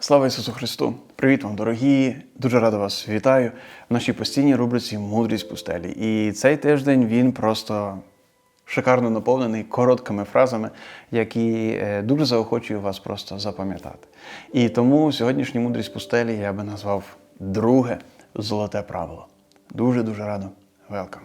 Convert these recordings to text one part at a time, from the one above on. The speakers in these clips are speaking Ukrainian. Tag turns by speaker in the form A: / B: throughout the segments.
A: Слава Ісусу Христу! Привіт вам, дорогі! Дуже радо вас вітаю в нашій постійній рубриці Мудрість пустелі. І цей тиждень він просто шикарно наповнений короткими фразами, які е, дуже заохочую вас просто запам'ятати. І тому сьогоднішню мудрість пустелі я би назвав друге золоте правило. Дуже дуже радо. Велкам!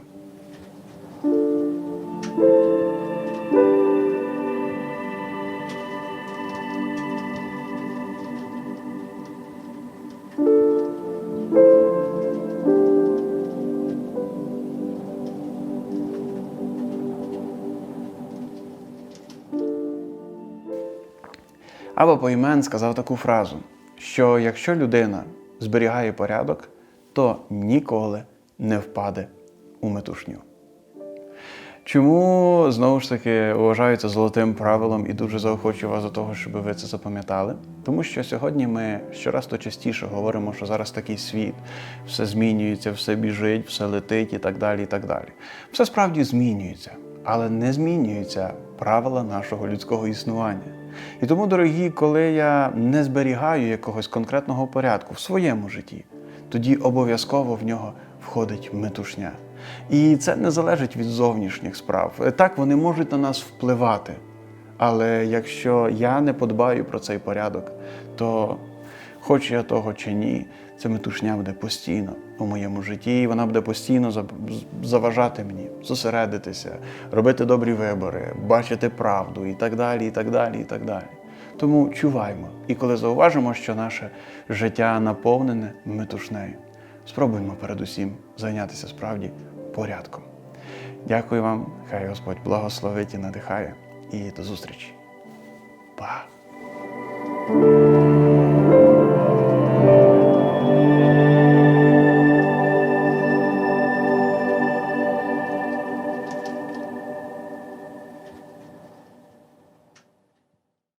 A: Або Поймен сказав таку фразу, що якщо людина зберігає порядок, то ніколи не впаде у метушню. Чому знову ж таки вважаю це золотим правилом і дуже заохочую вас до того, щоб ви це запам'ятали? Тому що сьогодні ми щораз то частіше говоримо, що зараз такий світ, все змінюється, все біжить, все летить і так далі. і так далі. Все справді змінюється, але не змінюються правила нашого людського існування. І тому, дорогі, коли я не зберігаю якогось конкретного порядку в своєму житті, тоді обов'язково в нього входить метушня. І це не залежить від зовнішніх справ. Так, вони можуть на нас впливати. Але якщо я не подбаю про цей порядок, то хоч я того чи ні, ця метушня буде постійно у моєму житті, і вона буде постійно заважати мені зосередитися, робити добрі вибори, бачити правду і так далі, і так далі, і так далі. Тому чуваймо. І коли зауважимо, що наше життя наповнене метушнею, спробуємо передусім зайнятися справді порядком. Дякую вам, хай Господь благословить і надихає. І до зустрічі. Па!